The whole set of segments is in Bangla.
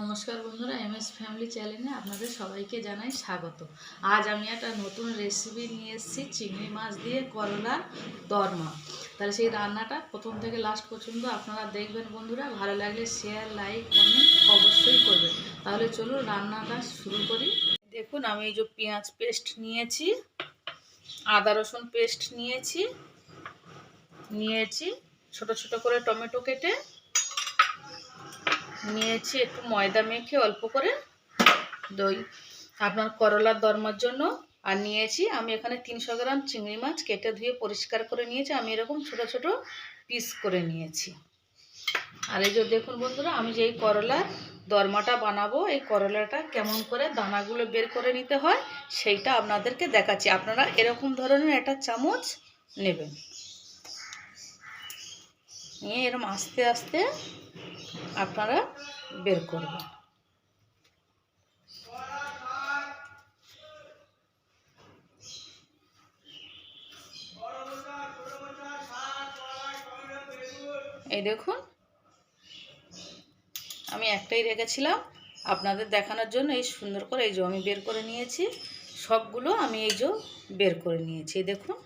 নমস্কার বন্ধুরা এম এস ফ্যামিলি চ্যানেলে আপনাদের সবাইকে জানাই স্বাগত। আজ আমি একটা নতুন রেসিপি নিয়ে এসেছি, চিংড়ি মাছ দিয়ে করলা দরমা। তাহলে সেই রান্নাটা প্রথম থেকে লাস্ট পর্যন্ত আপনারা দেখবেন বন্ধুরা, ভালো লাগলে শেয়ার লাইক কমেন্ট অবশ্যই করবেন। তাহলে চলুন রান্নাটা শুরু করি। দেখুন, আমি এই যে পেঁয়াজ পেস্ট নিয়েছি, আদা রসুন পেস্ট নিয়েছি নিয়েছি, ছোট ছোট করে টমেটো কেটে নিয়েছি, একটু ময়দা মেখে অল্প করে দই। আপনার করলার দরমার জন্য। আর নিয়েছি, আমি এখানে তিনশো গ্রাম চিংড়ি মাছ কেটে ধুয়ে পরিষ্কার করে নিয়েছি। আমি এরকম ছোট ছোট পিস করে নিয়েছি। আর এই যে দেখুন বন্ধুরা, আমি যে এই করলার দরমাটা বানাবো, এই করলাটা কেমন করে দানাগুলো বের করে নিতে হয়, সেইটা আপনাদেরকে দেখাচ্ছি। আপনারা এরকম ধরনের একটা চামচ নেবেন। নিয়ে এরকম আস্তে আস্তে আপনারা বের করবেন। এই দেখুন, আমি একটাই রেখেছিলাম আপনাদের দেখানোর জন্য, এই সুন্দর করে এই যে আমি বের করে নিয়েছি, সবগুলো আমি এই যে বের করে নিয়েছি দেখুন,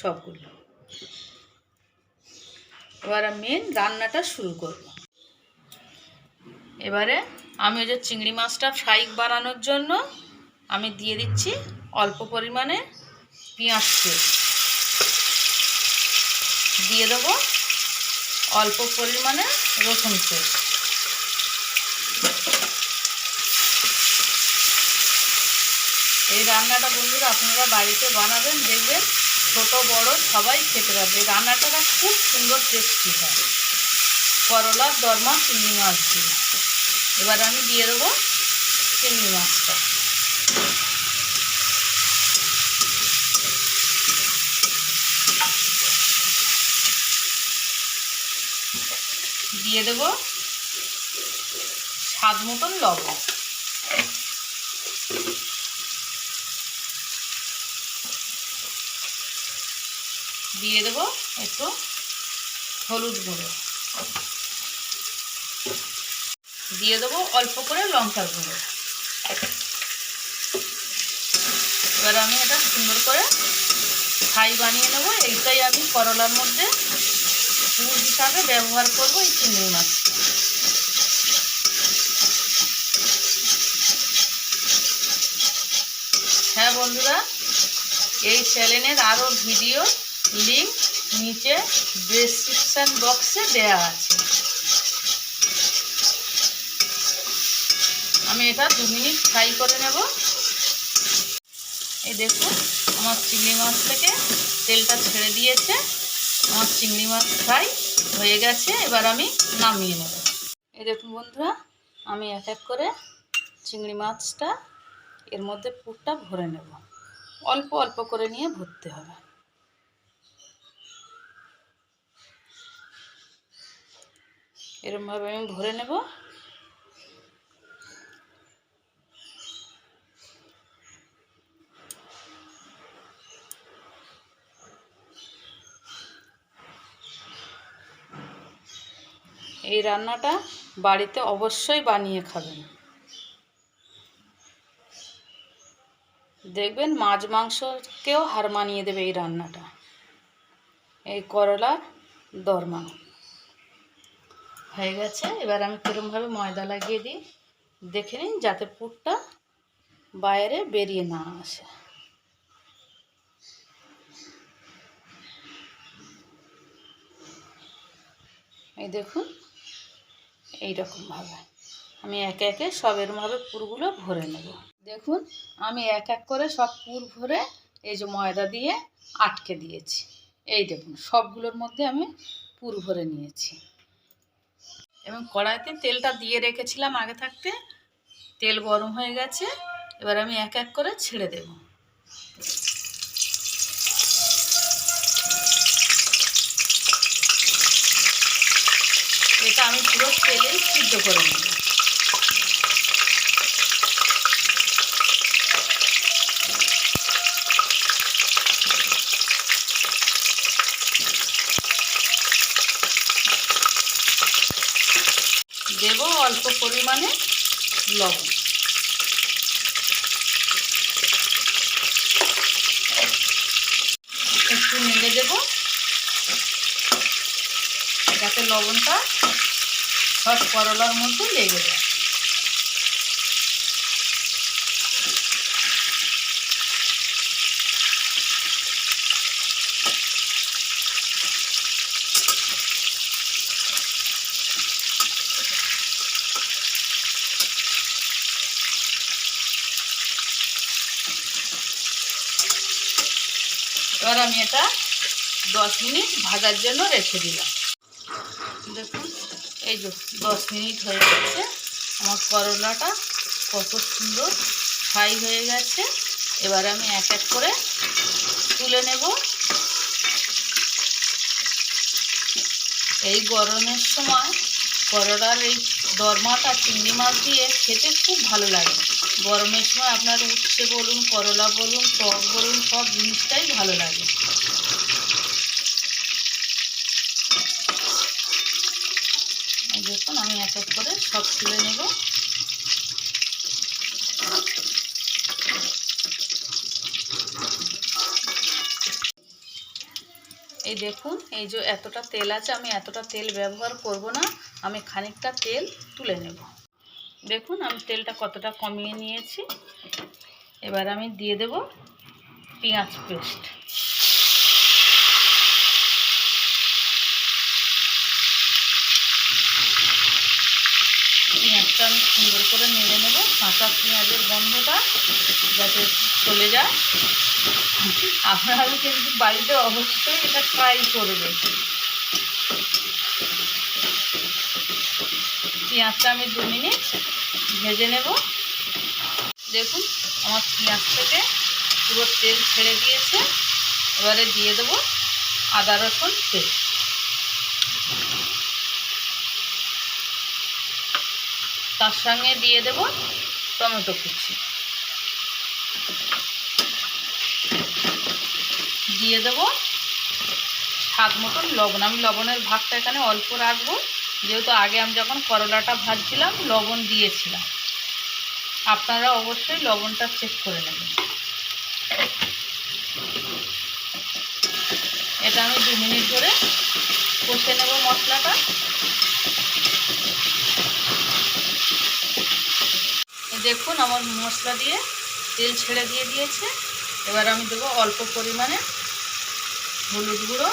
সবগুলো। এবার মেন রান্নাটা শুরু করব। এবারে আমি ওই যে চিংড়ি মাছটা ফ্রাই বানানোর জন্য আমি দিয়ে দিচ্ছি অল্প পরিমাণে পেঁয়াজ পেস্ট দিয়ে দেবো অল্প পরিমাণে রসুন পেস্ট এই রান্নাটা বন্ধুরা আপনারা বাড়িতে বানাবেন, দেখবেন ছোট, বড় সবাই খেতে পারবে। রান্নাটা খুব সুন্দর টেস্টি হয়। করলার দরমা চিংড়ি মাছ দিয়ে। এবার আমি দিয়ে দেবো চিংড়ি মাছটা। দিয়ে দেবো স্বাদ মতন লবণ। দিয়ে দেবো একটু হলুদ গুঁড়ো। দিয়ে দেবো অল্প করে লঙ্কার গুঁড়ো। এবার আমি এটা সুন্দর করে ফ্রাই বানিয়ে নেব। এইটাই আমি করলার মধ্যে পুর হিসাবে ব্যবহার করব এই চিংড়ি মাছ। হ্যাঁ বন্ধুরা, এই চ্যানেলের আরও ভিডিও লিঙ্ক নিচে ডেসক্রিপশান বক্সে দেয়া আছে। আমি এটা দু মিনিট ফ্রাই করে নেব। এই দেখুন আমার চিংড়ি মাছ থেকে তেলটা ছেড়ে দিয়েছে। আমার চিংড়ি মাছ ফ্রাই হয়ে গেছে, এবার আমি নামিয়ে নেব। এই দেখুন বন্ধুরা, আমি এক এক করে চিংড়ি মাছটা এর মধ্যে পুরটা ভরে নেব। অল্প অল্প করে নিয়ে ভরতে হবে। এরমভাবে আমি ভরে নেব। এই রান্নাটা বাড়িতে অবশ্যই বানিয়ে খাবেন। দেখবেন মাছ মাংসকেও হার মানিয়ে দেবে এই রান্নাটা। এই করলার দরমা। হয়ে গেছে। এবার আমি কীরমভাবে ময়দা লাগিয়ে দিই। দেখে নিন যাতে পুরটা বাইরে বেরিয়ে না আসে। এই দেখুন এইরকমভাবে আমি একে একে সব এরমভাবে পুরগুলো ভরে নেব। দেখুন, আমি এক এক করে সব পুর ভরে এই যে ময়দা দিয়ে আটকে দিয়েছি। এই দেখুন, সবগুলোর মধ্যে আমি পুর ভরে নিয়েছি। এবং কড়াইতে তেলটা দিয়ে রেখেছিলাম আগে থাকতে। তেল গরম হয়ে গেছে, এবার আমি এক এক করে ছেড়ে দেব। পুরো তেলেই সিদ্ধ করে নেব। দেব অল্প পরিমাণে লবণ। একটু নেড়ে দেব। যাতে লবণটা সব করলার মধ্যে লেগে যায়। এবার আমি এটা দশ মিনিট ভাজার জন্য রেখে দিলাম। এই যে দশ মিনিট হয়ে গেছে। আমার করলাটা কত সুন্দর ফ্রাই হয়ে গেছে। এবার আমি এক এক করে তুলে নেব। এই গরমের সময় করলার এই দরমাটা চিংড়ি মাছ দিয়ে খেতে খুব ভালো লাগে। গরমের সময় আপনার উচ্ছে বলুন, করলা বলুন, টক বলুন, সব জিনিসটাই ভালো লাগে। এই দেখুন আমি এক এক করে সব তুলে নেব। এই দেখুন, এই যে এতটা তেল আছে, আমি এতটা তেল ব্যবহার করব না, আমি খানিকটা তেল তুলে নেব। দেখুন, আমি তেলটা কতটা কমিয়ে নিয়েছি। এবার আমি দিয়ে দেব পেঁয়াজ পেস্ট। পেঁয়াজটা আমি সুন্দর করে নেড়ে নেব, কাঁচা পেঁয়াজের গন্ধটা যাতে চলে যায়। আপনারা কিন্তু বাড়িতে অবশ্যই এটা ট্রাই করবে পেঁয়াজটা আমি দু মিনিট ভেজে নেব। দেখুন, আমার পেঁয়াজ থেকে পুরো তেল ছেড়ে দিয়েছে। এবারে দিয়ে দেবো আদা রসুন পেস্ট। তার সঙ্গে দিয়ে দেব টমেটো কুচি। দিয়ে দেব স্বাদ মতন লবণ। আমি লবণের ভাগটা এখানে অল্প রাখব। যেহেতু আগে আমি যখন করলাটা ভাজছিলাম, লবণ দিয়েছিলাম। আপনারা অবশ্যই লবণটা চেক করে নেবেন। এটা আমি দু মিনিট ধরে কষে নেব মশলাটা। দেখুন, আমার মশলা দিয়ে তেল ছেড়ে দিয়ে দিয়েছে। এবার আমি দেবো অল্প পরিমাণে হলুদ গুঁড়ো।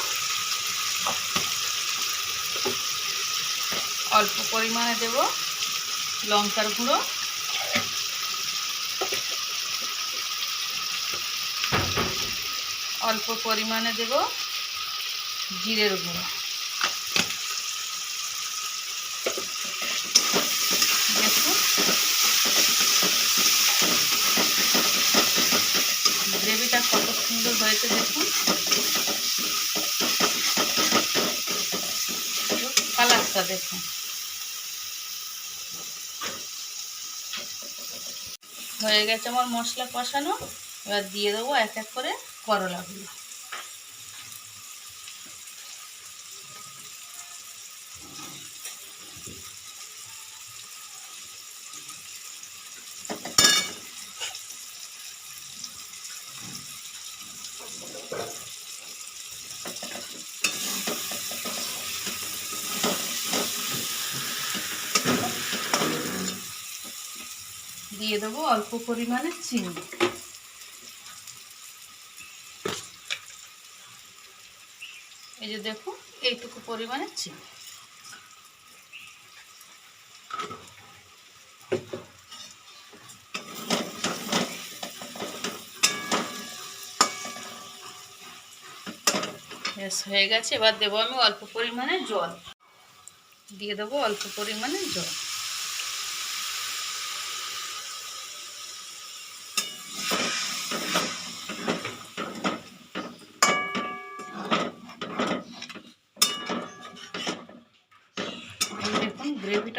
অল্প পরিমাণে দেব লঙ্কার গুঁড়ো। অল্প পরিমাণে দেব জিরের গুঁড়ো দেখুন গ্রেভিটা কত সুন্দর হয়েছে দেখুন দেখুন হয়ে গেছে আমার মশলা কষানো। এবার দিয়ে দেবো এক এক করে করলাগুলো। দিয়ে দেবো অল্প পরিমাণে চিনি। এই যে দেখুন, এইটুকু পরিমাণে চিনি। ব্যাস, হয়ে গেছে। এবার দেবো আমি অল্প পরিমাণে জল। দিয়ে দেবো অল্প পরিমাণে জল।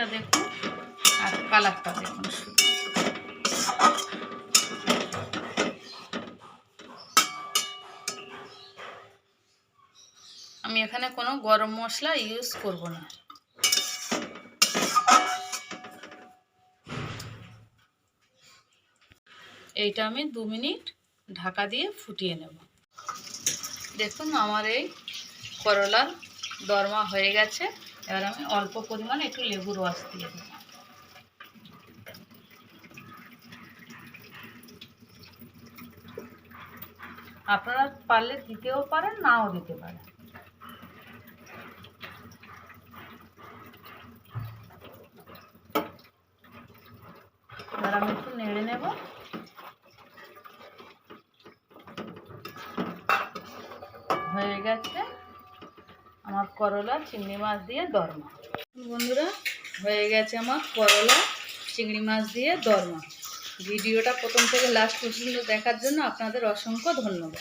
ডিজাইনটা দেখুন আর কালারটা দেখুন আমি এখানে কোনো গরম মশলা ইউজ করব না। এইটা আমি দু মিনিট ঢাকা দিয়ে ফুটিয়ে নেব। দেখুন আমার এই করলার দরমা হয়ে গেছে। এবার আমি অল্প পরিমাণে একটু লেবুর রস দিয়ে দেবো আপনারা পারলে দিতেও পারেন, নাও দিতে পারেন। আমি একটু নেড়ে নেব। হয়ে গেছে। করলা, চিংড়ি মাছ দিয়ে দরমা। বন্ধুরা, হয়ে গেছে আমার করলা, চিংড়ি মাছ দিয়ে দরমা। ভিডিওটা প্রথম থেকে লাস্ট পর্যন্ত দেখার জন্য আপনাদের অসংখ্য ধন্যবাদ।